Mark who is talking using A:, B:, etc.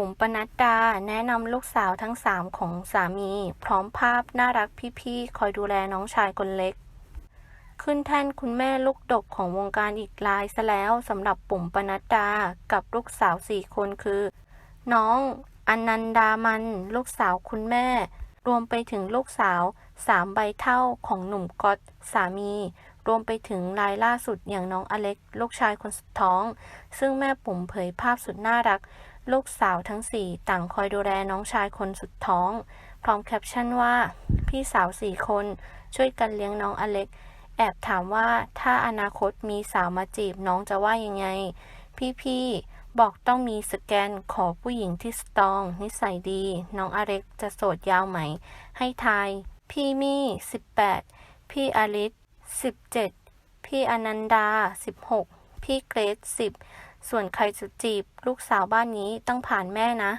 A: ปุ๋มปนัดดาแนะนำลูกสาวทั้งสามของสามี พร้อมภาพน่ารักพี่ๆ คอยดูแลน้องชายคนเล็ก ขึ้นแท่นคุณแม่ลูกดกของวงการอีกรายซะแล้วสำหรับปุ๋มปนัดดากับลูกสาวสี่คนคือ น้องอนันดามัน ลูกสาวคุณแม่ รวมไปถึงลูกสาว สามใบเท่าของหนุ่มก๊อตสามี รวมไปถึงรายล่าสุดอย่างน้องอเล็ก ลูกชายคนสุดท้อง ซึ่งแม่ปุ๋มเผยภาพสุดน่ารัก ลูกสาวทั้งสี่ต่างคอยดูแลน้องชายคนสุดท้อง พร้อมแคปชั่นว่า พี่สาวสี่คน ช่วยกันเลี้ยงน้องอเล็ก แอบถามว่าถ้าอนาคตมีสาวมาจีบน้องจะว่ายังไง พี่ๆบอกต้องมีสแกนขอผู้หญิงที่สตอง นิสัยดี น้องอเล็กจะโสดยาวไหม ให้ทาย พี่มี่ 18 พี่อลิส17 พี่อนันดา 16 พี่เกรซ10 ส่วนใครจะจีบ ลูกสาวบ้านนี้ต้องผ่านแม่นะ